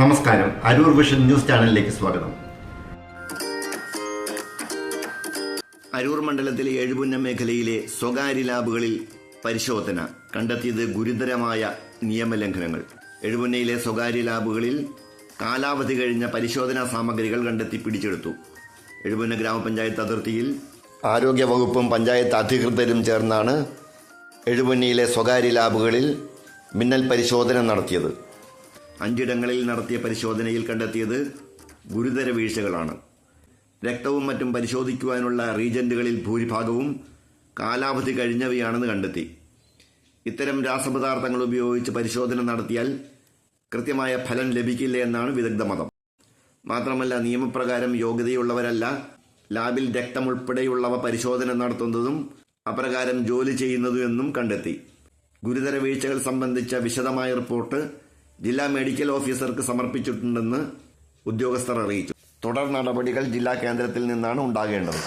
നമസ്കാരം. Aroor vision news ചാനലിലേക്ക് സ്വാഗതം. അരൂർ മണ്ഡലത്തിലെ എഴുപുന്ന മേഖലയിലെ സ്വകാര്യ ലാബുകളിൽ പരിശോധന. കണ്ടെത്തിയത് ഗുരുതരമായ നിയമലംഘനങ്ങൾ. എഴുപുന്നയിലെ സ്വകാര്യ ലാബുകളിൽ കാലാവധി കഴിഞ്ഞ പരിശോധനാ സാമഗ്രികൾ കണ്ടെത്തി പിടിച്ചെടുത്തു. എഴുപുന്ന ഗ്രാമപഞ്ചായത്ത് അതിർത്തിയിൽ ആരോഗ്യ വകുപ്പും പഞ്ചായത്ത് അധികൃതരും ചേർന്നാണ് എഴുപുന്നയിലെ സ്വകാര്യ ലാബുകളിൽ മിന്നൽ പരിശോധന നടത്തിയത്. അഞ്ചിടങ്ങളിൽ നടത്തിയ പരിശോധനയിൽ കണ്ടെത്തിയത് ഗുരുതര വീഴ്ചകളാണ്. രക്തവും മറ്റും പരിശോധിക്കുവാനുള്ള റീജന്റുകളിൽ ഭൂരിഭാഗവും കാലാവധി കഴിഞ്ഞവയാണെന്ന് കണ്ടെത്തി. ഇത്തരം രാസപദാർത്ഥങ്ങൾ ഉപയോഗിച്ച് പരിശോധന നടത്തിയാൽ കൃത്യമായ ഫലം ലഭിക്കില്ല എന്നാണ് വിദഗ്ധ മതം. മാത്രമല്ല നിയമപ്രകാരം യോഗ്യതയുള്ളവരല്ല ലാബിൽ രക്തം ഉൾപ്പെടെയുള്ളവ പരിശോധന നടത്തുന്നതും അപ്രകാരം ജോലി ചെയ്യുന്നതും എന്നും കണ്ടെത്തി. ഗുരുതര വീഴ്ചകൾ സംബന്ധിച്ച വിശദമായ റിപ്പോർട്ട് ജില്ലാ മെഡിക്കൽ ഓഫീസർക്ക് സമർപ്പിച്ചിട്ടുണ്ടെന്ന് ഉദ്യോഗസ്ഥർ അറിയിച്ചു. തുടർ നടപടികൾ ജില്ലാ കേന്ദ്രത്തിൽ നിന്നാണ് ഉണ്ടാകേണ്ടത്.